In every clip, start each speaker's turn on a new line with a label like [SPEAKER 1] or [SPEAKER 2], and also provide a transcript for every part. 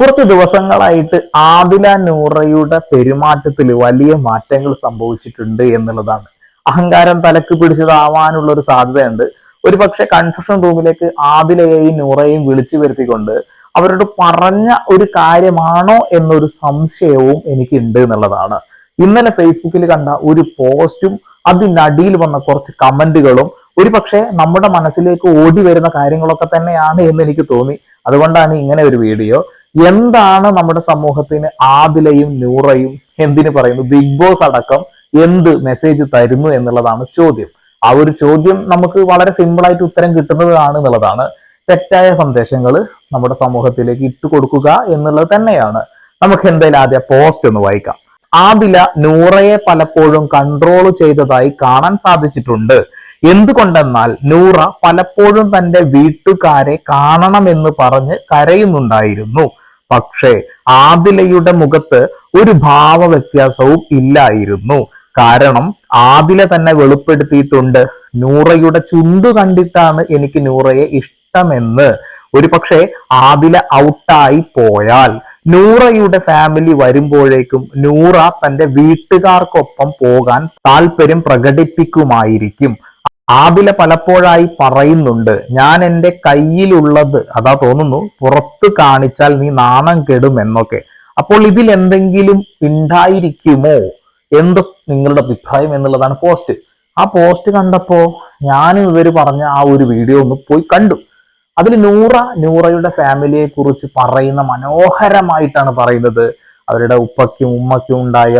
[SPEAKER 1] കുറച്ച് ദിവസങ്ങളായിട്ട് ആദില നൂറയുടെ പെരുമാറ്റത്തിൽ വലിയ മാറ്റങ്ങൾ സംഭവിച്ചിട്ടുണ്ട് എന്നുള്ളതാണ്. അഹങ്കാരം തലക്ക് പിടിച്ചതാവാനുള്ള ഒരു സാധ്യതയുണ്ട്. ഒരു പക്ഷെ കൺഫ്യൂഷൻ റൂമിലേക്ക് ആദിലയെയും നൂറയും വിളിച്ചു വരുത്തിക്കൊണ്ട് അവരോട് പറഞ്ഞ ഒരു കാര്യമാണോ എന്നൊരു സംശയവും എനിക്കുണ്ട് എന്നുള്ളതാണ്. ഇന്നലെ ഫേസ്ബുക്കിൽ കണ്ട ഒരു പോസ്റ്റും അതിനടിയിൽ വന്ന കുറച്ച് കമന്റുകളും ഒരു പക്ഷേ നമ്മുടെ മനസ്സിലേക്ക് ഓടി വരുന്ന കാര്യങ്ങളൊക്കെ തന്നെയാണ് എന്ന് എനിക്ക് തോന്നി. അതുകൊണ്ടാണ് ഇങ്ങനെ ഒരു വീഡിയോ. എന്താണ് നമ്മുടെ സമൂഹത്തിന് ആദിലയും നൂറയും? എന്തിന് പറയുന്നു? ബിഗ് ബോസ് അടക്കം എന്ത് മെസ്സേജ് തരുന്നു എന്നുള്ളതാണ് ചോദ്യം. ആ ഒരു ചോദ്യം നമുക്ക് വളരെ സിമ്പിൾ ആയിട്ട് ഉത്തരം കിട്ടുന്നതാണ് എന്നുള്ളതാണ് തെറ്റായ സന്ദേശങ്ങൾ നമ്മുടെ സമൂഹത്തിലേക്ക് ഇട്ടു കൊടുക്കുക എന്നുള്ളത് തന്നെയാണ്. നമുക്ക് എന്തായാലും ആദ്യം പോസ്റ്റ് ഒന്ന് വായിക്കാം. ആദില നൂറയെ പലപ്പോഴും കൺട്രോൾ ചെയ്തതായി കാണാൻ സാധിച്ചിട്ടുണ്ട്. എന്തുകൊണ്ടെന്നാൽ നൂറ പലപ്പോഴും തന്റെ വീട്ടുകാരെ കാണണമെന്ന് പറഞ്ഞ് കരയുന്നുണ്ടായിരുന്നു. പക്ഷേ ആദിലയുടെ മുഖത്ത് ഒരു ഭാവ വ്യത്യാസവും ഇല്ലായിരുന്നു. കാരണം ആദില തന്നെ വെളിപ്പെടുത്തിയിട്ടുണ്ട്. നൂറയുടെ ചുണ്ടു കണ്ടിട്ടാണ് എനിക്ക് നൂറയെ ഇഷ്ടമെന്ന്. ഒരു പക്ഷേ ആദില ഔട്ടായി പോയാൽ നൂറയുടെ ഫാമിലി വരുമ്പോഴേക്കും നൂറ തന്റെ വീട്ടുകാർക്കൊപ്പം പോകാൻ താല്പര്യം പ്രകടിപ്പിക്കുമായിരിക്കും. ആദില പലപ്പോഴായി പറയുന്നുണ്ട് ഞാൻ എന്റെ കയ്യിലുള്ളത് അതാ തോന്നുന്നു പുറത്ത് കാണിച്ചാൽ നീ നാണം കെടും എന്നൊക്കെ. അപ്പോൾ ഇതിൽ എന്തെങ്കിലും ഉണ്ടായിരിക്കുമോ എന്ത് നിങ്ങളുടെ അഭിപ്രായം എന്നുള്ളതാണ് പോസ്റ്റ്. ആ പോസ്റ്റ് കണ്ടപ്പോ ഞാനും ഇവർ പറഞ്ഞ ആ ഒരു വീഡിയോ ഒന്ന് പോയി കണ്ടു. അതിൽ നൂറ നൂറയുടെ ഫാമിലിയെ കുറിച്ച് പറയുന്ന മനോഹരമായിട്ടാണ് പറയുന്നത്. അവരുടെ ഉപ്പയ്ക്കും ഉമ്മയ്ക്കും ഉണ്ടായ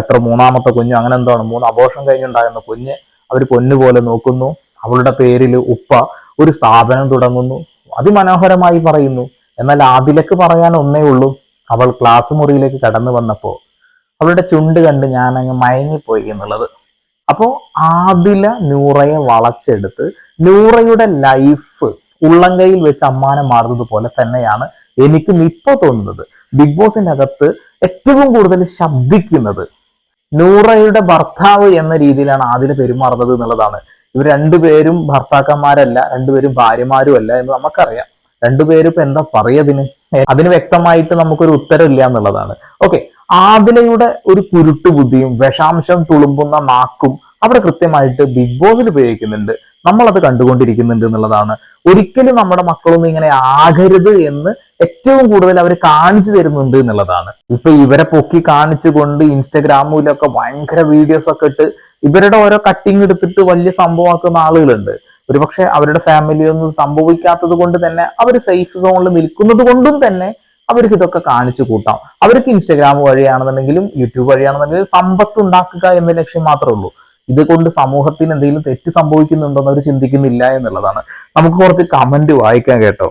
[SPEAKER 1] എത്ര മൂന്നാമത്തെ കുഞ്ഞ് അങ്ങനെ എന്താണ് മൂന്ന് അബോഷം കഴിഞ്ഞുണ്ടായിരുന്ന കുഞ്ഞ്. അവർ പൊന്നുപോലെ നോക്കുന്നു. അവളുടെ പേരിൽ ഉപ്പ ഒരു സ്ഥാപനം തുടങ്ങുന്നു. അതിമനോഹരമായി പറയുന്നു. എന്നാൽ ആദിലക്ക് പറയാൻ ഒന്നേ ഉള്ളൂ. അവൾ ക്ലാസ് മുറിയിലേക്ക് കടന്നു വന്നപ്പോൾ അവളുടെ ചുണ്ട് കണ്ട് ഞാൻ അങ്ങ് മയങ്ങിപ്പോയി എന്നുള്ളത്. അപ്പോൾ ആദില നൂറയെ വളച്ചെടുത്ത് നൂറയുടെ ലൈഫ് ഉള്ളങ്കയിൽ വെച്ച് അമ്മാനെ മാറുന്നത് പോലെ തന്നെയാണ് എനിക്കും ഇപ്പോൾ തോന്നുന്നത്. ബിഗ് ബോസിനകത്ത് ഏറ്റവും കൂടുതൽ ശബ്ദിക്കുന്നത് നൂറയുടെ ഭർത്താവ് എന്ന രീതിയിലാണ് ആദില പെരുമാറുന്നത് എന്നുള്ളതാണ്. ഇവർ രണ്ടുപേരും ഭർത്താക്കന്മാരല്ല രണ്ടുപേരും ഭാര്യമാരും അല്ല എന്ന് നമുക്കറിയാം. രണ്ടുപേരും ഇപ്പൊ എന്താ പറയതിന് അതിന് വ്യക്തമായിട്ട് നമുക്കൊരു ഉത്തരവില്ല എന്നുള്ളതാണ്. ഓക്കെ ആദിലയുടെ ഒരു കുരുട്ടു ബുദ്ധിയും വിഷാംശം തുളുമ്പുന്ന നാക്കും അവർ കൃത്യമായിട്ട് ബിഗ് ബോസിൽ ഉപയോഗിക്കുന്നുണ്ട്. നമ്മളത് കണ്ടുകൊണ്ടിരിക്കുന്നുണ്ട് എന്നുള്ളതാണ്. ഒരിക്കലും നമ്മുടെ മക്കളൊന്നും ഇങ്ങനെ ആകരുത് എന്ന് ഏറ്റവും കൂടുതൽ അവർ കാണിച്ചു തരുന്നുണ്ട് എന്നുള്ളതാണ്. ഇപ്പൊ ഇവരെ പൊക്കി കാണിച്ചുകൊണ്ട് ഇൻസ്റ്റഗ്രാമിലൊക്കെ ഭയങ്കര വീഡിയോസ് ഒക്കെ ഇട്ട് ഇവരുടെ ഓരോ കട്ടിങ് എടുത്തിട്ട് വലിയ സംഭവമാക്കുന്ന ആളുകളുണ്ട്. ഒരുപക്ഷെ അവരുടെ ഫാമിലി ഒന്നും സംഭവിക്കാത്തത് കൊണ്ട് തന്നെ അവർ സേഫ് സോണിൽ നിൽക്കുന്നത് കൊണ്ടും തന്നെ അവർക്ക് ഇതൊക്കെ കാണിച്ചു കൂട്ടാം. അവർക്ക് ഇൻസ്റ്റഗ്രാം വഴിയാണെന്നുണ്ടെങ്കിലും യൂട്യൂബ് വഴിയാണെന്നുണ്ടെങ്കിലും സമ്പത്ത് ഉണ്ടാക്കുക എന്ന ലക്ഷ്യം മാത്രമേ ഉള്ളൂ. ഇതുകൊണ്ട് സമൂഹത്തിന് എന്തെങ്കിലും തെറ്റ് സംഭവിക്കുന്നുണ്ടോ എന്ന് അവർ ചിന്തിക്കുന്നില്ല എന്നുള്ളതാണ്. നമുക്ക് കുറച്ച് കമന്റ് വായിക്കാൻ കേട്ടോ.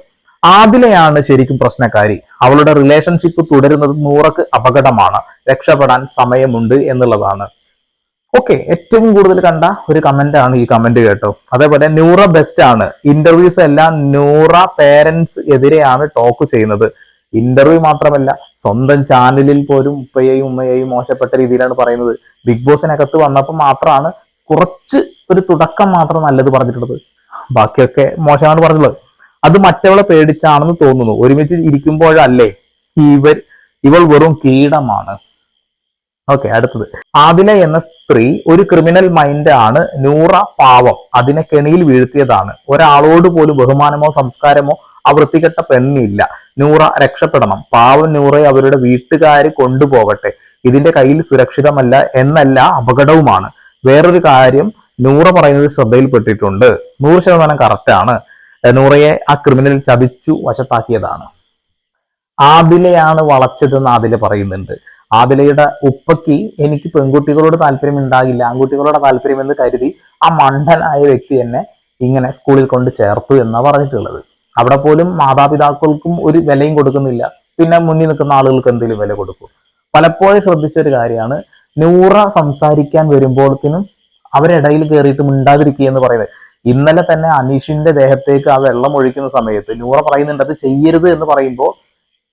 [SPEAKER 1] ആദിലയാണ് ശരിക്കും പ്രശ്നക്കാരി. അവളുടെ റിലേഷൻഷിപ്പ് തുടരുന്നത് നൂറക്ക് അപകടമാണ്. രക്ഷപ്പെടാൻ സമയമുണ്ട് എന്നുള്ളതാണ്. ഓക്കെ ഏറ്റവും കൂടുതൽ കണ്ട ഒരു കമന്റ് ആണ് ഈ കമന്റ് കേട്ടോ. അതേപോലെ നൂറ ബെസ്റ്റ് ആണ്. ഇന്റർവ്യൂസ് എല്ലാം നൂറ പേരൻസ് എതിരെയാണ് ടോക്ക് ചെയ്യുന്നത്. ഇന്റർവ്യൂ മാത്രമല്ല സ്വന്തം ചാനലിൽ പോലും ഉപ്പയെയും ഉമ്മയെയും മോശപ്പെട്ട രീതിയിലാണ് പറയുന്നത്. ബിഗ് ബോസിനകത്ത് വന്നപ്പോൾ മാത്രമാണ് കുറച്ച് ഒരു തുടക്കം മാത്രം നല്ലത് പറഞ്ഞിട്ടുള്ളത്. ബാക്കിയൊക്കെ മോശമാണ് പറഞ്ഞിട്ടുള്ളത്. അത് മറ്റവളെ പേടിച്ചാണെന്ന് തോന്നുന്നു. ഒരുമിച്ച് ഇരിക്കുമ്പോഴല്ലേ ഇവർ ഇവൾ വെറും കീടമാണ്. ഓക്കെ അടുത്തത്. ആദില എന്ന സ്ത്രീ ഒരു ക്രിമിനൽ മൈൻഡ് ആണ്. നൂറ പാവം. അതിനെ കെണിയിൽ വീഴ്ത്തിയതാണ്. ഒരാളോട് പോലും ബഹുമാനമോ സംസ്കാരമോ ആ വൃത്തികെട്ട പെണ്ണില്ല. നൂറ രക്ഷപ്പെടണം. പാവം നൂറയെ അവരുടെ വീട്ടുകാർ കൊണ്ടുപോകട്ടെ. ഇതിന്റെ കയ്യിൽ സുരക്ഷിതമല്ല എന്നല്ല അപകടവുമാണ്. വേറൊരു കാര്യം നൂറ പറയുന്നത് ശ്രദ്ധയിൽപ്പെട്ടിട്ടുണ്ട്. നൂറ് ശതമാനം കറക്റ്റാണ് നൂറയെ ആ ക്രിമിനൽ ചതിച്ചു വശത്താക്കിയതാണ്. ആദിലയാണ് വളച്ചതെന്ന് ആദില പറയുന്നുണ്ട്. ആദിലയുടെ ഉപ്പയ്ക്ക് എനിക്ക് പെൺകുട്ടികളോട് താല്പര്യം ഉണ്ടാകില്ല ആൺകുട്ടികളോട് താല്പര്യം എന്ന് കരുതി ആ മണ്ടനായ വ്യക്തി എന്നെ ഇങ്ങനെ സ്കൂളിൽ കൊണ്ട് ചേർത്തു എന്നാ പറഞ്ഞിട്ടുള്ളത്. അവിടെ പോലും മാതാപിതാക്കൾക്കും ഒരു വിലയും കൊടുക്കുന്നില്ല. പിന്നെ മുന്നിൽ നിൽക്കുന്ന ആളുകൾക്ക് എന്തെങ്കിലും വില കൊടുക്കും. പലപ്പോഴും ശ്രദ്ധിച്ച ഒരു കാര്യമാണ് നൂറ സംസാരിക്കാൻ വരുമ്പോഴത്തേനും അവരിടയിൽ കയറിയിട്ട് മിണ്ടാതിരിക്കുക എന്ന് പറയുന്നത്. ഇന്നലെ തന്നെ അനീഷിന്റെ ദേഹത്തേക്ക് ആ വെള്ളം ഒഴിക്കുന്ന സമയത്ത് നൂറ പറയുന്നുണ്ട് അത് ചെയ്യരുത് എന്ന് പറയുമ്പോൾ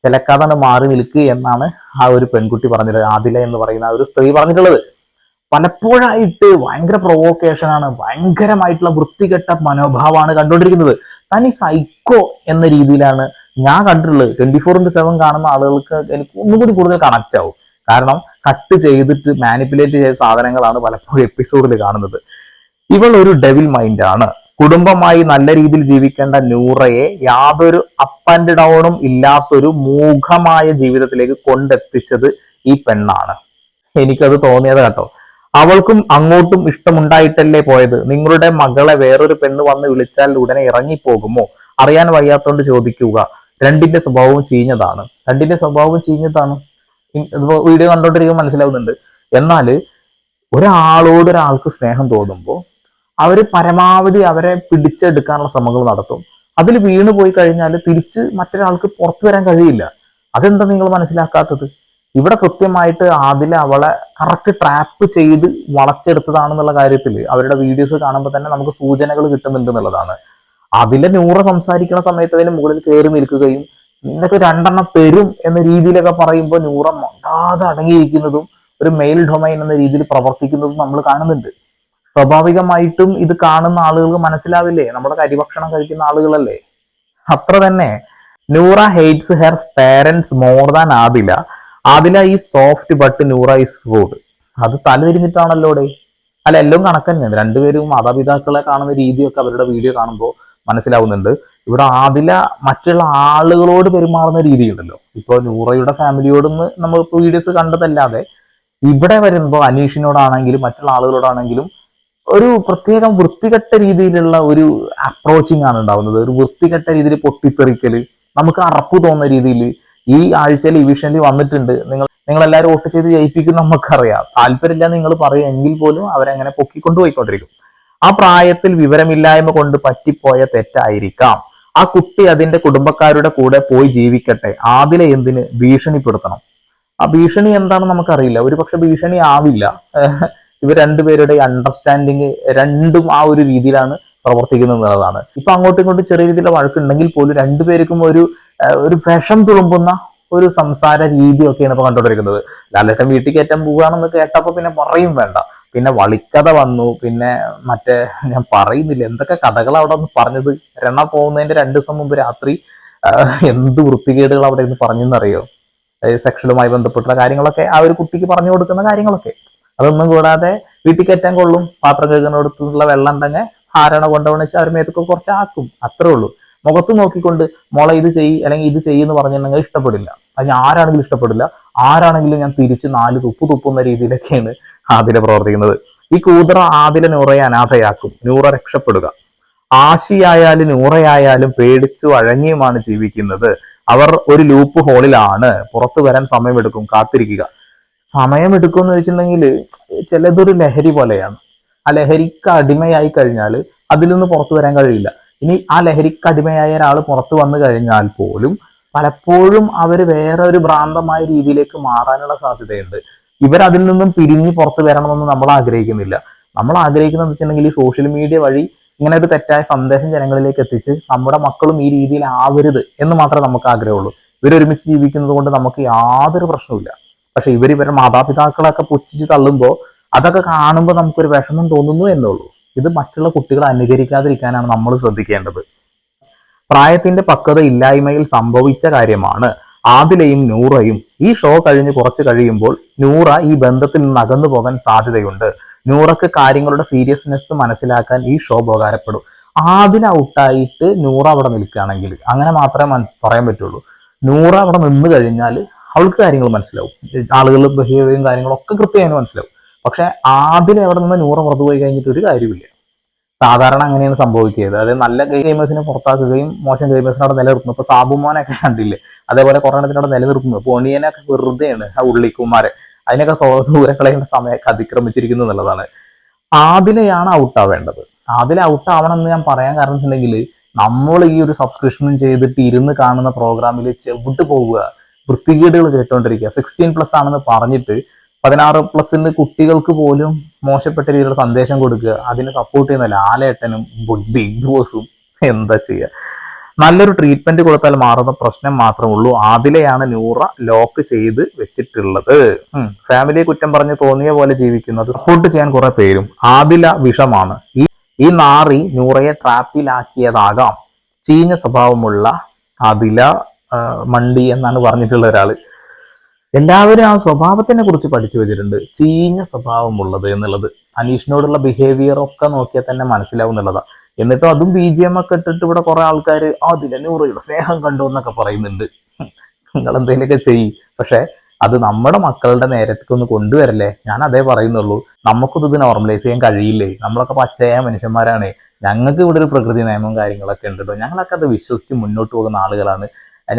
[SPEAKER 1] ചിലക്കാതാണ് മാറി നിൽക്കുക എന്നാണ് ആ ഒരു പെൺകുട്ടി പറഞ്ഞത് ആദില എന്ന് പറയുന്ന ആ ഒരു സ്ത്രീ പറഞ്ഞിട്ടുള്ളത്. പലപ്പോഴായിട്ട് ഭയങ്കര പ്രൊവോക്കേഷനാണ് ഭയങ്കരമായിട്ടുള്ള വൃത്തികെട്ട മനോഭാവമാണ് കണ്ടുകൊണ്ടിരിക്കുന്നത്. തനി സൈക്കോ എന്ന രീതിയിലാണ് ഞാൻ കണ്ടിട്ടുള്ളത്. ട്വന്റി ഫോർ ഇന്റു സെവൻ കാണുന്ന ആളുകൾക്ക് എനിക്ക് ഒന്നുകൂടി കൂടുതൽ കണക്റ്റ് ആവും. കാരണം കട്ട് ചെയ്തിട്ട് മാനിപ്പുലേറ്റ് ചെയ്ത സാധനങ്ങളാണ് പലപ്പോഴും എപ്പിസോഡിൽ കാണുന്നത്. ഇവൾ ഒരു ഡെവിൽ മൈൻഡ് ആണ്. കുടുംബമായി നല്ല രീതിയിൽ ജീവിക്കേണ്ട നൂറയെ യാതൊരു അപ്പ് ആൻഡ് ഡൗണും ഇല്ലാത്തൊരു മൂഖമായ ജീവിതത്തിലേക്ക് കൊണ്ടെത്തിച്ചത് ഈ പെണ്ണാണ്. എനിക്കത് തോന്നിയത് കേട്ടോ. അവൾക്കും അങ്ങോട്ടും ഇഷ്ടമുണ്ടായിട്ടല്ലേ പോയത്? നിങ്ങളുടെ മകളെ വേറൊരു പെണ്ണ് വന്ന് വിളിച്ചാൽ ഉടനെ ഇറങ്ങിപ്പോകുമോ? അറിയാൻ വയ്യാത്തോണ്ട് ചോദിക്കുക. രണ്ടിന്റെ സ്വഭാവവും ചീഞ്ഞതാണ്. രണ്ടിന്റെ സ്വഭാവവും ചീഞ്ഞതാണ്. വീഡിയോ കണ്ടോണ്ടിരിക്കുമ്പോൾ മനസ്സിലാവുന്നുണ്ട്. എന്നാൽ ഒരാളോട് ഒരാൾക്ക് സ്നേഹം തോന്നുമ്പോൾ അവർ പരമാവധി അവരെ പിടിച്ചെടുക്കാനുള്ള ശ്രമങ്ങൾ നടത്തും. അതിൽ വീണ് പോയി കഴിഞ്ഞാൽ തിരിച്ച് മറ്റൊരാൾക്ക് പുറത്തു വരാൻ കഴിയില്ല. അതെന്താ നിങ്ങൾ മനസ്സിലാക്കാത്തത്? ഇവിടെ കൃത്യമായിട്ട് ആദില അവളെ കറക്റ്റ് ട്രാപ്പ് ചെയ്ത് വളച്ചെടുത്തതാണെന്നുള്ള കാര്യത്തിൽ അവരുടെ വീഡിയോസ് കാണുമ്പോൾ തന്നെ നമുക്ക് സൂചനകൾ കിട്ടുന്നുണ്ട് എന്നുള്ളതാണ്. അതിലെ നൂറ് സംസാരിക്കുന്ന സമയത്ത് അതിന് മുകളിൽ കയറി നിൽക്കുകയും നിനക്ക് രണ്ടെണ്ണം തരും എന്ന രീതിയിലൊക്കെ പറയുമ്പോൾ നൂറ മണ്ടാതെ അടങ്ങിയിരിക്കുന്നതും ഒരു മെയിൽ ഡൊമൈൻ എന്ന രീതിയിൽ പ്രവർത്തിക്കുന്നതും നമ്മൾ കാണുന്നുണ്ട്. സ്വാഭാവികമായിട്ടും ഇത് കാണുന്ന ആളുകൾക്ക് മനസ്സിലാവില്ലേ? നമ്മുടെ കരിഭക്ഷണം കഴിക്കുന്ന ആളുകളല്ലേ? അത്ര തന്നെ Noora hates her parents more than Adila. Adila ഈ soft but Noora is rude അത് തലതിരിഞ്ഞിട്ടാണല്ലോ അല്ല എല്ലാം കണക്ക് തന്നെയാണ് രണ്ടുപേരും മാതാപിതാക്കളെ കാണുന്ന രീതിയൊക്കെ അവരുടെ വീഡിയോ കാണുമ്പോൾ മനസ്സിലാവുന്നുണ്ട്. ഇവിടെ ആദില മറ്റുള്ള ആളുകളോട് പെരുമാറുന്ന രീതിയുണ്ടല്ലോ. ഇപ്പോൾ നൂറയുടെ ഫാമിലിയോടൊന്ന് നമ്മൾ വീഡിയോസ് കണ്ടതല്ലാതെ ഇവിടെ വരുമ്പോൾ അനീഷിനോടാണെങ്കിലും മറ്റുള്ള ആളുകളോടാണെങ്കിലും ഒരു പ്രത്യേകം വൃത്തികെട്ട രീതിയിലുള്ള ഒരു അപ്രോച്ചിങ് ആണ് ഉണ്ടാവുന്നത്. ഒരു വൃത്തികെട്ട രീതിയിൽ പൊട്ടിത്തെറിക്കൽ നമുക്ക് അറപ്പ് തോന്നുന്ന രീതിയിൽ ഈ ആഴ്ചയിൽ ഈ വിഷനിൽ വന്നിട്ടുണ്ട്. നിങ്ങൾ നിങ്ങൾ എല്ലാവരും വോട്ട് ചെയ്ത് ജയിപ്പിക്കും നമുക്കറിയാം. താല്പര്യമില്ല നിങ്ങൾ പറയും. എങ്കിൽ പോലും അവരങ്ങനെ പൊക്കിക്കൊണ്ടുപോയിക്കൊണ്ടിരിക്കും. ആ പ്രായത്തിൽ വിവരമില്ലായ്മ കൊണ്ട് പറ്റിപ്പോയ തെറ്റായിരിക്കാം. ആ കുട്ടി അതിന്റെ കുടുംബക്കാരുടെ കൂടെ പോയി ജീവിക്കട്ടെ. ആദിലെ എന്തിന് ഭീഷണിപ്പെടുത്തണം? ആ ഭീഷണി എന്താണെന്ന് നമുക്കറിയില്ല. ഒരു പക്ഷെ ഭീഷണി ആവില്ല ഇവർ രണ്ടുപേരുടെ അണ്ടർസ്റ്റാൻഡിങ് രണ്ടും ആ ഒരു രീതിയിലാണ് പ്രവർത്തിക്കുന്നത് എന്നുള്ളതാണ്. ഇപ്പൊ അങ്ങോട്ടും ഇങ്ങോട്ടും ചെറിയ രീതിയിലുള്ള വഴക്കുണ്ടെങ്കിൽ പോലും രണ്ടുപേർക്കും ഒരു ഒരു വിഷം തുളുമ്പുന്ന ഒരു സംസാര രീതിയൊക്കെയാണ് ഇപ്പൊ കണ്ടുകൊണ്ടിരിക്കുന്നത്. ലാലേട്ടൻ വീട്ടിൽ കയറ്റാൻ പോവുകയാണെന്ന് കേട്ടപ്പോ പിന്നെ പറയും വേണ്ട. പിന്നെ വളിക്കഥ വന്നു പിന്നെ മറ്റേ ഞാൻ പറയുന്നില്ല. എന്തൊക്കെ കഥകൾ അവിടെ ഒന്ന് പറഞ്ഞത്? രണ പോകുന്നതിന്റെ രണ്ട് ദിവസം മുമ്പ് രാത്രി എന്ത് വൃത്തികേടുകൾ അവിടെ ഇന്ന് പറഞ്ഞെന്നറിയോ? സെക്ഷലുമായി ബന്ധപ്പെട്ടുള്ള കാര്യങ്ങളൊക്കെ ആ ഒരു കുട്ടിക്ക് പറഞ്ഞു കൊടുക്കുന്ന കാര്യങ്ങളൊക്കെ. അതൊന്നും കൂടാതെ വീട്ടിൽ കയറ്റാൻ കൊള്ളും. പാത്രം കഴുകുന്നിടത്തുള്ള വെള്ളം തന്നെ ആരാണോ കൊണ്ടുപോകണമെന്ന് വെച്ചാൽ അവർ മേത്തൊക്കെ കുറച്ച് ആക്കും അത്രേ ഉള്ളൂ. മുഖത്ത് നോക്കിക്കൊണ്ട് മോളെ ഇത് ചെയ്യ് അല്ലെങ്കിൽ ഇത് ചെയ്യുന്ന പറഞ്ഞിട്ടുണ്ടെങ്കിൽ ഇഷ്ടപ്പെടില്ല. അല്ലെങ്കിൽ ആരാണെങ്കിലും ഇഷ്ടപ്പെടില്ല. ആരാണെങ്കിലും ഞാൻ തിരിച്ച് നാല് തുപ്പ് തുപ്പുന്ന രീതിയിലൊക്കെയാണ് ആദില പ്രവർത്തിക്കുന്നത്. ഈ കൂതറ ആദില നൂറയെ അനാഥയാക്കും. നൂറ രക്ഷപ്പെടുക. ആശിയായാലും നൂറയായാലും പേടിച്ചു അഴങ്ങിയുമാണ് ജീവിക്കുന്നത്. അവർ ഒരു ലൂപ്പ് ഹോളിലാണ് പുറത്തു വരാൻ സമയമെടുക്കും. കാത്തിരിക്കുക. സമയമെടുക്കും എടുക്കുമെന്ന് വെച്ചിട്ടുണ്ടെങ്കിൽ ചിലതൊരു ലഹരി പോലെയാണ്. ആ ലഹരിക്ക് അടിമയായി കഴിഞ്ഞാൽ അതിൽ നിന്ന് പുറത്തു വരാൻ കഴിയില്ല. ഇനി ആ ലഹരിക്ക് അടിമയായ ഒരാൾ പുറത്തു വന്നു കഴിഞ്ഞാൽ പോലും പലപ്പോഴും അവർ വേറെ ഒരു ഭ്രാന്തമായ രീതിയിലേക്ക് മാറാനുള്ള സാധ്യതയുണ്ട്. ഇവരതിൽ നിന്നും പിരിഞ്ഞ് പുറത്തു വരണമെന്ന് നമ്മൾ ആഗ്രഹിക്കുന്നില്ല. നമ്മൾ ആഗ്രഹിക്കുന്നത് വെച്ചിട്ടുണ്ടെങ്കിൽ ഈ സോഷ്യൽ മീഡിയ വഴി ഇങ്ങനെ ഒരു തെറ്റായ സന്ദേശം ജനങ്ങളിലേക്ക് എത്തിച്ച് നമ്മുടെ മക്കളും ഈ രീതിയിൽ ആവരുത് എന്ന് മാത്രമേ നമുക്ക് ആഗ്രഹമുള്ളൂ. ഇവരൊരുമിച്ച് ജീവിക്കുന്നത് കൊണ്ട് നമുക്ക് യാതൊരു പ്രശ്നവുമില്ല. പക്ഷെ ഇവർ ഇവരുടെ മാതാപിതാക്കളൊക്കെ പുച്ഛിച്ച് തള്ളുമ്പോൾ അതൊക്കെ കാണുമ്പോൾ നമുക്കൊരു വിഷമം തോന്നുന്നു എന്നുള്ളൂ. ഇത് മറ്റുള്ള കുട്ടികളെ അനുകരിക്കാതിരിക്കാനാണ് നമ്മൾ ശ്രദ്ധിക്കേണ്ടത്. പ്രായത്തിന്റെ പക്വത ഇല്ലായ്മയിൽ സംഭവിച്ച കാര്യമാണ് ആദിലയും നൂറയും. ഈ ഷോ കഴിഞ്ഞ് കുറച്ച് കഴിയുമ്പോൾ നൂറ ഈ ബന്ധത്തിൽ നിന്ന് അകന്നു പോകാൻ സാധ്യതയുണ്ട്. നൂറക്ക് കാര്യങ്ങളുടെ സീരിയസ്നെസ് മനസ്സിലാക്കാൻ ഈ ഷോ ഉപകാരപ്പെടും. ആദിൽ ഔട്ടായിട്ട് നൂറ അവിടെ നിൽക്കുകയാണെങ്കിൽ അങ്ങനെ മാത്രമേ പറയാൻ പറ്റുള്ളൂ. നൂറ അവിടെ നിന്ന് കഴിഞ്ഞാൽ അവൾക്ക് കാര്യങ്ങൾ മനസ്സിലാവും. ആളുകളുടെ ബിഹേവിയറും കാര്യങ്ങളൊക്കെ കൃത്യമായി മനസ്സിലാവും. പക്ഷെ ആദ്യം എവിടെ നിന്ന് നൂറ പുറത്തു പോയി കഴിഞ്ഞിട്ട് ഒരു കാര്യമില്ല സാധാരണ അങ്ങനെയാണ് സംഭവിക്കുന്നത്. അതായത് നല്ല ഗെയിമേഴ്സിനെ പുറത്താക്കുകയും മോശം ഗെയിമേഴ്സിനെ അവിടെ നിലനിർത്തുന്നു. ഇപ്പൊ സാബുമോനൊക്കെ കണ്ടില്ലേ? അതേപോലെ കുറേ എണ്ണത്തിനവിടെ നിലനിർത്തുന്നു. പൊണിയനൊക്കെ വെറുതെയാണ് ആ ഉള്ളിക്കുമാരെ. അതിനൊക്കെ ദൂരെ കളയേണ്ട സമയമൊക്കെ അതിക്രമിച്ചിരിക്കുന്നു എന്നുള്ളതാണ്. ആദിലെയാണ് ഔട്ടാവേണ്ടത് ആദിലെ ഔട്ടാവണം എന്ന് ഞാൻ പറയാൻ കാരണം വെച്ചിട്ടുണ്ടെങ്കിൽ നമ്മൾ ഈ ഒരു സബ്സ്ക്രിപ്ഷനും ചെയ്തിട്ട് ഇരുന്ന് കാണുന്ന പ്രോഗ്രാമിൽ ചെവിട്ട് പോവുക വൃത്തികേടുകൾ കേട്ടോണ്ടിരിക്കുക സിക്സ്റ്റീൻ പ്ലസ് ആണെന്ന് പറഞ്ഞിട്ട് പതിനാറ് പ്ലസിന് കുട്ടികൾക്ക് പോലും മോശപ്പെട്ട രീതിയിലുള്ള സന്ദേശം കൊടുക്കുക. അതിനെ സപ്പോർട്ട് ചെയ്യുന്ന ലാലേട്ടനും ബിഗ് ബോസും എന്താ ചെയ്യുക നല്ലൊരു ട്രീറ്റ്മെന്റ് കൊടുത്താൽ മാറുന്ന പ്രശ്നം മാത്രമേ ഉള്ളൂ. അതിലെയാണ് നൂറ ലോക്ക് ചെയ്ത് വെച്ചിട്ടുള്ളത്. ഫാമിലിയെ കുറ്റം പറഞ്ഞ് തോന്നിയ പോലെ ജീവിക്കുന്നത് സപ്പോർട്ട് ചെയ്യാൻ കുറെ പേരും. ആദില വിഷമാണ്. ഈ ഈ നാറി നൂറയെ ട്രാപ്പിലാക്കിയതാകാം ചീഞ്ഞ സ്വഭാവമുള്ള ആദില മണ്ടി എന്നാണ് പറഞ്ഞിട്ടുള്ള ഒരാൾ എല്ലാവരും ആ സ്വഭാവത്തിനെ കുറിച്ച് പഠിച്ചു വെച്ചിട്ടുണ്ട്. ചീഞ്ഞ സ്വഭാവമുള്ളത് എന്നുള്ളത്. അനീഷിനോടുള്ള ബിഹേവിയർ ഒക്കെ നോക്കിയാൽ തന്നെ മനസ്സിലാവും എന്നുള്ളതാണ് എന്നിട്ടും അതും ബി ജി എം ഒക്കെ ഇട്ടിട്ട് ഇവിടെ കുറെ ആൾക്കാർ അതിലെ നൂറയുടെ സ്നേഹം കണ്ടു എന്നൊക്കെ പറയുന്നുണ്ട്. നിങ്ങൾ എന്തെങ്കിലുമൊക്കെ ചെയ്യും. പക്ഷേ അത് നമ്മുടെ മക്കളുടെ നേരത്തേക്കൊന്ന് കൊണ്ടുവരല്ലേ? ഞാൻ അതേ പറയുന്നുള്ളൂ. നമുക്കൊന്നും ഇത് നോർമലൈസ് ചെയ്യാൻ കഴിയില്ലേ? നമ്മളൊക്കെ പച്ചയായ മനുഷ്യന്മാരാണ്. ഞങ്ങൾക്ക് ഇവിടെ ഒരു പ്രകൃതി നിയമവും കാര്യങ്ങളൊക്കെ ഉണ്ട് ഞങ്ങളൊക്കെ അത് വിശ്വസിച്ച് മുന്നോട്ട് പോകുന്ന ആളുകളാണ്.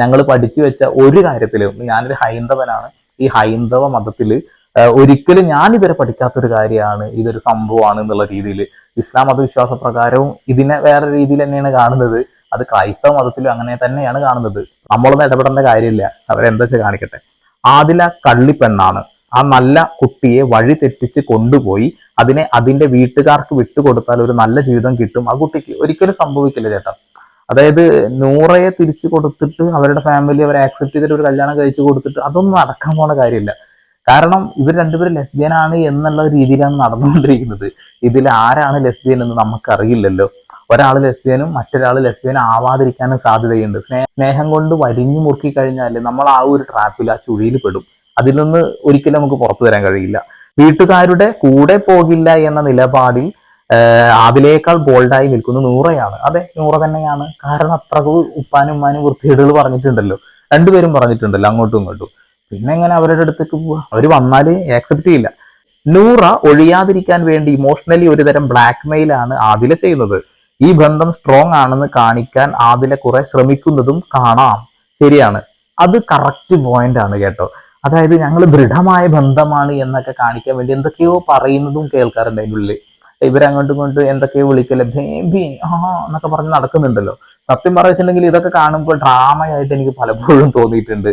[SPEAKER 1] ഞങ്ങൾ പഠിച്ചു വെച്ച ഒരു കാര്യത്തിലും ഞാനൊരു ഹൈന്ദവനാണ്. ഈ ഹൈന്ദവ മതത്തിൽ ഒരിക്കലും ഞാൻ ഇതുവരെ പഠിക്കാത്തൊരു കാര്യമാണ് ഇതൊരു സംഭവമാണ് എന്നുള്ള രീതിയിൽ. ഇസ്ലാം മതവിശ്വാസ പ്രകാരവും ഇതിനെ വേറെ രീതിയിൽ തന്നെയാണ് കാണുന്നത്. അത് ക്രൈസ്തവ മതത്തിലും അങ്ങനെ തന്നെയാണ് കാണുന്നത്. നമ്മളൊന്നും ഇടപെടേണ്ട കാര്യമില്ല. അവരെന്താ വെച്ചാൽ കാണിക്കട്ടെ. ആദില കള്ളിപ്പെണ്ണാണ് ആ നല്ല കുട്ടിയെ വഴി തെറ്റിച്ച് കൊണ്ടുപോയി അതിനെ അതിന്റെ വീട്ടുകാർക്ക് വിട്ടുകൊടുത്താൽ ഒരു നല്ല ജീവിതം കിട്ടും. ആ കുട്ടിക്ക് ഒരിക്കലും സംഭവിക്കില്ല ചേട്ടാ. അതായത് നൂറയെ തിരിച്ചു കൊടുത്തിട്ട് അവരുടെ ഫാമിലി അവരെ ആക്സെപ്റ്റ് ചെയ്തിട്ട് ഒരു കല്യാണം കഴിച്ചു കൊടുത്തിട്ട് അതൊന്നും നടക്കാൻ പോണ കാര്യമില്ല. കാരണം ഇവർ രണ്ടുപേരും ലെസ്ബിയൻ ആണ് എന്നുള്ള രീതിയിലാണ് നടന്നുകൊണ്ടിരിക്കുന്നത്. ഇതിൽ ആരാണ് ലെസ്ബിയൻ എന്ന് നമുക്കറിയില്ലല്ലോ. ഒരാൾ ലെസ്ബിയനും മറ്റൊരാൾ ലെസ്ബിയൻ ആവാതിരിക്കാനും സാധ്യതയുണ്ട്. സ്നേഹ സ്നേഹം കൊണ്ട് വരിഞ്ഞു മുറുക്കി കഴിഞ്ഞാൽ നമ്മൾ ആ ഒരു ട്രാപ്പിൽ ആ ചുഴിയിൽ പെടും. അതിൽ നിന്ന് ഒരിക്കലും നമുക്ക് പുറത്തു വരാൻ കഴിയില്ല. വീട്ടുകാരുടെ കൂടെ പോകില്ല എന്ന നിലപാടിൽ ആഹ് അതിലേക്കാൾ ബോൾഡായി നിൽക്കുന്ന നൂറയാണ്. അതെ നൂറ തന്നെയാണ്. കാരണം അത്ര ഉപ്പാനും ഉമ്മാനും വൃത്തികേടുകൾ പറഞ്ഞിട്ടുണ്ടല്ലോ. രണ്ടുപേരും പറഞ്ഞിട്ടുണ്ടല്ലോ അങ്ങോട്ടും ഇങ്ങോട്ടും. പിന്നെ എങ്ങനെ അവരുടെ അടുത്തേക്ക് പോവാ? അവർ വന്നാൽ ആക്സെപ്റ്റ് ചെയ്യില്ല. നൂറ ഒഴിയാതിരിക്കാൻ വേണ്ടി ഇമോഷണലി ഒരുതരം ബ്ലാക്ക് മെയിലാണ് ആദില ചെയ്യുന്നത്. ഈ ബന്ധം സ്ട്രോങ് ആണെന്ന് കാണിക്കാൻ ആദില കുറെ ശ്രമിക്കുന്നതും കാണാം. ശരിയാണ്. അത് കറക്റ്റ് പോയിന്റ് ആണ് കേട്ടോ. അതായത് ഞങ്ങൾ ദൃഢമായ ബന്ധമാണ് എന്നൊക്കെ കാണിക്കാൻ വേണ്ടി എന്തൊക്കെയോ പറയുന്നതും കേൾക്കാറുണ്ട് അതിന്റെ ഉള്ളിൽ ഇവരങ്ങോട്ടും ഇങ്ങോട്ടും എന്തൊക്കെയോ വിളിക്കല്ലേ ബേബി ആ എന്നൊക്കെ പറഞ്ഞ് നടക്കുന്നുണ്ടല്ലോ. സത്യം പറയുന്നുണ്ടെങ്കിൽ ഇതൊക്കെ കാണുമ്പോൾ ഡ്രാമയായിട്ട് എനിക്ക് പലപ്പോഴും തോന്നിയിട്ടുണ്ട്.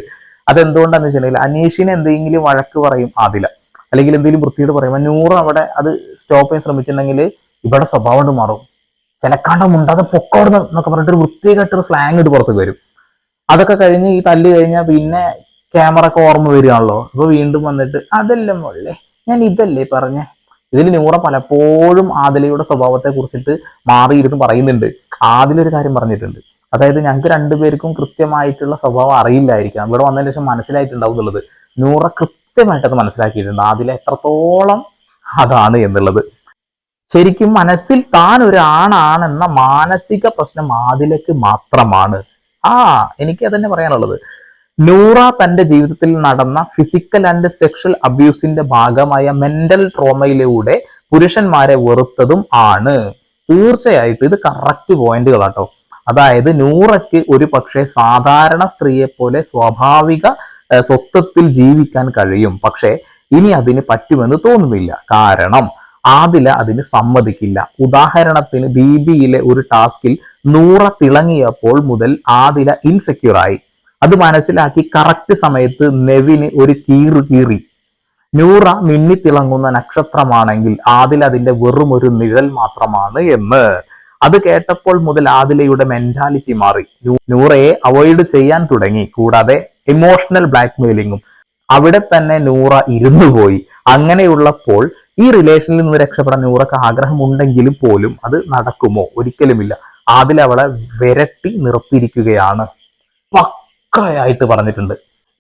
[SPEAKER 1] അതെന്തുകൊണ്ടാന്ന് വെച്ചിട്ടുണ്ടെങ്കിൽ അനീഷിന് എന്തെങ്കിലും വഴക്ക് പറയും ആദില. അല്ലെങ്കിൽ എന്തെങ്കിലും വൃത്തിയോട് പറയും. നൂറ് അവിടെ അത് സ്റ്റോപ്പ് ചെയ്യാൻ ശ്രമിച്ചിട്ടുണ്ടെങ്കിൽ ഇവിടെ സ്വഭാവം കൊണ്ട് മാറും. ചിലക്കാണ്ട മുണ്ടാതെ പൊക്കോടുന്ന എന്നൊക്കെ പറഞ്ഞിട്ട് ഒരു വൃത്തികെട്ടൊരു സ്ലാങ് ഇട്ട് പുറത്ത് വരും. അതൊക്കെ കഴിഞ്ഞ് ഈ തല്ല് കഴിഞ്ഞാൽ പിന്നെ ക്യാമറ ഒക്കെ ഓർമ്മ വരികയാണല്ലോ. അപ്പൊ വീണ്ടും വന്നിട്ട് അതല്ല മോളെ ഞാൻ ഇതല്ലേ പറഞ്ഞേ? ഇതിൽ നൂറ പലപ്പോഴും ആദിലയുടെ സ്വഭാവത്തെ കുറിച്ചിട്ട് മാറിയിരുന്ന് പറയുന്നുണ്ട്. ആദിലൊരു കാര്യം പറഞ്ഞിട്ടുണ്ട്. അതായത് ഞങ്ങൾക്ക് രണ്ടുപേർക്കും കൃത്യമായിട്ടുള്ള സ്വഭാവം അറിയില്ലായിരിക്കാം. ഇവിടെ വന്നതിന് ശേഷം മനസ്സിലായിട്ടുണ്ടാവും എന്നുള്ളത്. നൂറ കൃത്യമായിട്ടത് മനസ്സിലാക്കിയിട്ടുണ്ട്. ആദില എത്രത്തോളം അതാണ് എന്നുള്ളത്. ശരിക്കും മനസ്സിൽ താൻ ഒരു ആണാണെന്ന മാനസിക പ്രശ്നം ആദിലക്ക് മാത്രമാണ്. ആ എനിക്ക് അതന്നെ പറയാനുള്ളത്. നൂറ തന്റെ ജീവിതത്തിൽ നടന്ന ഫിസിക്കൽ ആൻഡ് സെക്ഷൽ അബ്യൂസിന്റെ ഭാഗമായ മെന്റൽ ട്രോമയിലൂടെ പുരുഷന്മാരെ വെറുത്തതും ആണ്. തീർച്ചയായിട്ടും ഇത് കറക്റ്റ് പോയിന്റുകളാട്ടോ അതായത് നൂറയ്ക്ക് ഒരു പക്ഷേ സാധാരണ സ്ത്രീയെ പോലെ സ്വാഭാവിക സ്വത്വത്തിൽ ജീവിക്കാൻ കഴിയും. പക്ഷേ ഇനി അതിന് പറ്റുമെന്ന് തോന്നുന്നില്ല. കാരണം ആദില അതിന് സമ്മതിക്കില്ല. ഉദാഹരണത്തിന് ബി ബിയിലെ ഒരു ടാസ്കിൽ നൂറ തിളങ്ങിയപ്പോൾ മുതൽ ആദില ഇൻസെക്യൂർ ആയി. അത് മനസ്സിലാക്കി കറക്റ്റ് സമയത്ത് നെവിന് ഒരു കീറ് കീറി. നൂറ മിന്നിത്തിളങ്ങുന്ന നക്ഷത്രമാണെങ്കിൽ ആദിൽ അതിന്റെ വെറും ഒരു നിഴൽ മാത്രമാണ് എന്ന്. അത് കേട്ടപ്പോൾ മുതൽ ആദിലയുടെ മെന്റാലിറ്റി മാറി. നൂറയെ അവോയ്ഡ് ചെയ്യാൻ തുടങ്ങി. കൂടാതെ ഇമോഷണൽ ബ്ലാക്ക്മെയിലിങ്ങും അവിടെ തന്നെ നൂറ ഇരുന്നു പോയി. അങ്ങനെയുള്ളപ്പോൾ ഈ റിലേഷനിൽ നിന്ന് രക്ഷപ്പെടാൻ നൂറക്ക് ആഗ്രഹമുണ്ടെങ്കിലും പോലും അത് നടക്കുമോ? ഒരിക്കലുമില്ല. ആദിൽ അവളെ വിരട്ടി നിർത്തിയിരിക്കുകയാണ്. പക്കയായിട്ട് പറഞ്ഞിട്ടുണ്ട്.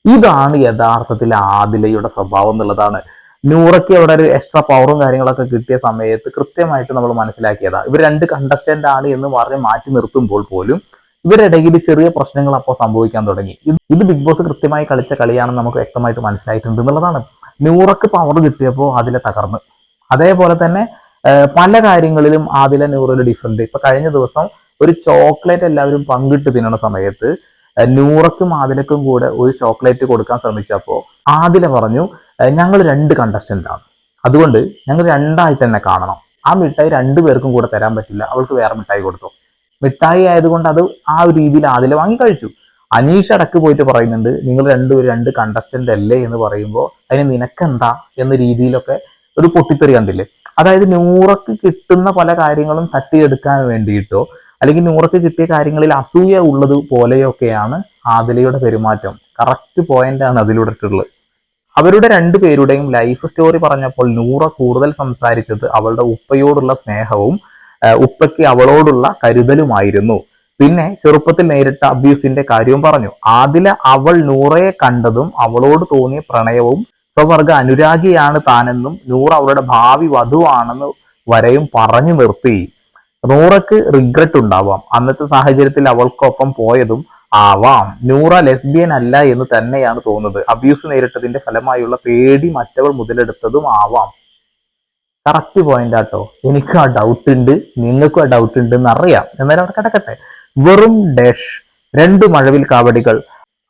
[SPEAKER 1] ഇതാണ് യഥാർത്ഥത്തിൽ ആദിലയുടെ സ്വഭാവം എന്നുള്ളതാണ്. നൂറയ്ക്ക് അവിടെ ഒരു എക്സ്ട്രാ പവറും കാര്യങ്ങളൊക്കെ കിട്ടിയ സമയത്ത് കൃത്യമായിട്ട് നമ്മൾ മനസ്സിലാക്കിയതാണ് ഇവർ രണ്ട് കണ്ടസ്റ്റന്റ് ആണ് എന്ന് പറഞ്ഞ് മാറ്റി നിർത്തുമ്പോൾ പോലും ഇവരിടയിൽ ചെറിയ പ്രശ്നങ്ങൾ അപ്പോൾ സംഭവിക്കാൻ തുടങ്ങി. ഇത് ബിഗ് ബോസ് കൃത്യമായി കളിച്ച കളിയാണെന്ന് നമുക്ക് വ്യക്തമായിട്ട് മനസ്സിലായിട്ടുണ്ട് എന്നുള്ളതാണ്. നൂറക്ക് പവർ കിട്ടിയപ്പോൾ അതിലെ തകർന്ന്. അതേപോലെ തന്നെ പല കാര്യങ്ങളിലും ആദില നൂറിൽ ഡിഫറെന്റ് ഇപ്പൊ കഴിഞ്ഞ ദിവസം ഒരു ചോക്ലേറ്റ് എല്ലാവരും പങ്കിട്ട് തിന്നണ സമയത്ത് നൂറക്കും ആദിലക്കും കൂടെ ഒരു ചോക്ലേറ്റ് കൊടുക്കാൻ ശ്രമിച്ചപ്പോൾ ആദില പറഞ്ഞു ഞങ്ങൾ രണ്ട് കണ്ടസ്റ്റന്റ് ആണ്. അതുകൊണ്ട് ഞങ്ങൾ രണ്ടായിട്ട് തന്നെ കാണണം. ആ മിഠായി രണ്ടു പേർക്കും കൂടെ തരാൻ പറ്റില്ല. അവൾക്ക് വേറെ മിഠായി കൊടുത്തു. മിഠായി ആയതുകൊണ്ട് അത് ആ ഒരു രീതിയിൽ ആദില വാങ്ങി കഴിച്ചു. അനീഷ് അടക്ക് പോയിട്ട് പറയുന്നുണ്ട് നിങ്ങൾ രണ്ടുപേരും രണ്ട് കണ്ടസ്റ്റന്റ് അല്ലേ? എന്ന് പറയുമ്പോൾ അതിന് നിനക്കെന്താ എന്ന രീതിയിലൊക്കെ ഒരു പൊട്ടിത്തെറി കണ്ടില്ലേ? അതായത് നൂറക്ക് കിട്ടുന്ന പല കാര്യങ്ങളും തട്ടിയെടുക്കാൻ വേണ്ടിയിട്ടോ അല്ലെങ്കിൽ നൂറക്ക് കിട്ടിയ കാര്യങ്ങളിൽ അസൂയ ഉള്ളത് പോലെയൊക്കെയാണ് ആദിലയുടെ പെരുമാറ്റം. കറക്റ്റ് പോയിന്റ് ആണ് അതിലൂടെ ഇട്ടുള്ളത് അവരുടെ രണ്ടുപേരുടെയും ലൈഫ് സ്റ്റോറി പറഞ്ഞപ്പോൾ നൂറ കൂടുതൽ സംസാരിച്ചത് അവളുടെ ഉപ്പയോടുള്ള സ്നേഹവും ഉപ്പയ്ക്ക് അവളോടുള്ള കരുതലുമായിരുന്നു. പിന്നെ ചെറുപ്പത്തിൽ നേരിട്ട അബ്യൂസിന്റെ കാര്യവും പറഞ്ഞു. ആദില അവൾ നൂറയെ കണ്ടതും അവളോട് തോന്നിയ പ്രണയവും സ്വവർഗ അനുരാഗിയാണ് താനെന്നും നൂറ അവളുടെ ഭാവി വധുവാണെന്ന് വരെയും പറഞ്ഞു നിർത്തി. നൂറക്ക് റിഗ്രറ്റ് ഉണ്ടാവാം. അന്നത്തെ സാഹചര്യത്തിൽ അവൾക്കൊപ്പം പോയതും ആവാം. നൂറ ലെസ്ബിയൻ അല്ല എന്ന് തന്നെയാണ് തോന്നുന്നത്. അബ്യൂസ് നേരിട്ടതിന്റെ ഫലമായുള്ള പേടി മറ്റവൾ മുതലെടുത്തതും ആവാം. കറക്റ്റ് പോയിന്റ് ആട്ടോ. എനിക്ക് ആ ഡൗട്ട് ഉണ്ട് നിങ്ങൾക്കും ആ ഡൗട്ട് ഉണ്ട് എന്ന് അറിയാം. എന്നാലും അവിടെ കിടക്കട്ടെ. വെറും ഡാഷ് രണ്ട് മഴവിൽ കാവടികൾ.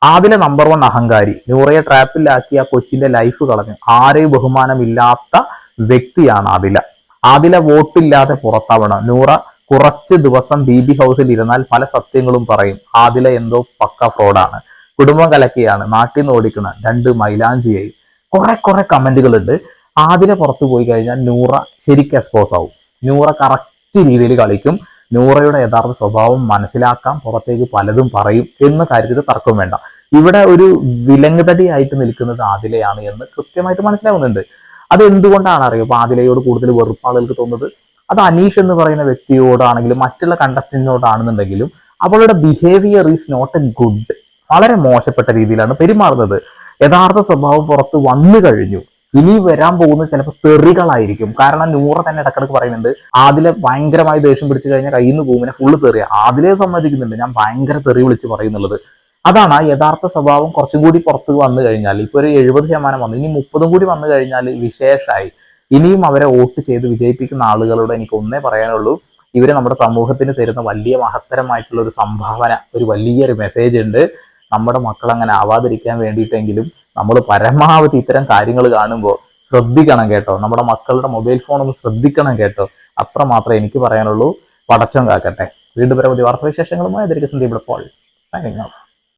[SPEAKER 1] ആദിലെ നമ്പർ വൺ അഹങ്കാരി. നൂറയെ ട്രാപ്പിലാക്കി ആ കൊച്ചിന്റെ ലൈഫ് കളഞ്ഞു. ആരെയും ബഹുമാനമില്ലാത്ത വ്യക്തിയാണ് ആദില. ആദില വോട്ടില്ലാതെ പുറത്താവണം. നൂറ കുറച്ച് ദിവസം ബി ബി ഹൗസിൽ ഇരുന്നാൽ പല സത്യങ്ങളും പറയും. ആദില എന്തോ പക്ക ഫ്രോഡാണ്. കുടുംബം കലക്കിയാണ്. നാട്ടിൽ നിന്ന് ഓടിക്കണ രണ്ട് മൈലാഞ്ചിയായി. കുറെ കുറെ കമന്റുകളുണ്ട്. ആദില പുറത്തു പോയി കഴിഞ്ഞാൽ നൂറ ശരിക്കും എക്സ്പോസ് ആവും. നൂറ കറക്റ്റ് രീതിയിൽ കളിക്കും. നൂറയുടെ യഥാർത്ഥ സ്വഭാവം മനസ്സിലാക്കാം. പുറത്തേക്ക് പലതും പറയും എന്ന കാര്യത്തിൽ തർക്കം വേണ്ട. ഇവിടെ ഒരു വിലങ്ങുതടിയായിട്ട് നിൽക്കുന്നത് ആദിലയാണ് എന്ന് കൃത്യമായിട്ട് മനസ്സിലാവുന്നുണ്ട്. അത് എന്തുകൊണ്ടാണ് അറിയോ? അപ്പൊ ആദിലയോട് കൂടുതൽ വെറുപ്പാണ് എനിക്ക് തോന്നുന്നത്. അത് അനീഷ് എന്ന് പറയുന്ന വ്യക്തിയോടാണെങ്കിലും മറ്റുള്ള കണ്ടസ്റ്റന്റിനോടാണെന്നുണ്ടെങ്കിലും അവളുടെ behaviour is not a good വളരെ മോശപ്പെട്ട രീതിയിലാണ് പെരുമാറുന്നത്. യഥാർത്ഥ സ്വഭാവം പുറത്ത് വന്നു കഴിഞ്ഞു. ഇനി വരാൻ പോകുന്നത് ചിലപ്പോൾ തെറികളായിരിക്കും. കാരണം നൂറ തന്നെ ഇടക്കിടക്ക് പറയുന്നുണ്ട് ആദിലെ ഭയങ്കരമായി ദേഷ്യം പിടിച്ചു കഴിഞ്ഞാൽ കയ്യിൽ നിന്ന് പോകുമ്പോൾ ഫുള്ള് തെറിയ. ആദിലെ സമ്മതിക്കുന്നുണ്ട്. ഞാൻ ഭയങ്കര തെറി വിളിച്ച് പറയുന്നുള്ളത്. അതാണ് ആ യഥാർത്ഥ സ്വഭാവം കുറച്ചും കൂടി പുറത്ത് വന്നു കഴിഞ്ഞാൽ. ഇപ്പൊ ഒരു എഴുപത് ശതമാനം വന്നു. ഇനി മുപ്പതും കൂടി വന്നു കഴിഞ്ഞാൽ വിശേഷമായി ഇനിയും അവരെ വോട്ട് ചെയ്ത് വിജയിപ്പിക്കുന്ന ആളുകളോട് എനിക്ക് ഒന്നേ പറയാനുള്ളൂ. ഇവർ നമ്മുടെ സമൂഹത്തിന് തരുന്ന വലിയ മഹത്തരമായിട്ടുള്ള ഒരു സംഭാവന ഒരു വലിയൊരു മെസ്സേജ് ഉണ്ട്. നമ്മുടെ മക്കൾ അങ്ങനെ ആവാതിരിക്കാൻ വേണ്ടിയിട്ടെങ്കിലും നമ്മൾ പരമാവധി ഇത്തരം കാര്യങ്ങൾ കാണുമ്പോൾ ശ്രദ്ധിക്കണം കേട്ടോ. നമ്മുടെ മക്കളുടെ മൊബൈൽ ഫോൺ ഒന്ന് ശ്രദ്ധിക്കണം കേട്ടോ. അത്ര മാത്രമേ എനിക്ക് പറയാനുള്ളൂ. പടച്ചം കാക്കട്ടെ. വീണ്ടും പരമതി വാർത്താവിശേഷങ്ങളുമായി. അതിരിക്കും സന്ദീപ് പോൾ സൈനിങ് ഓഫ്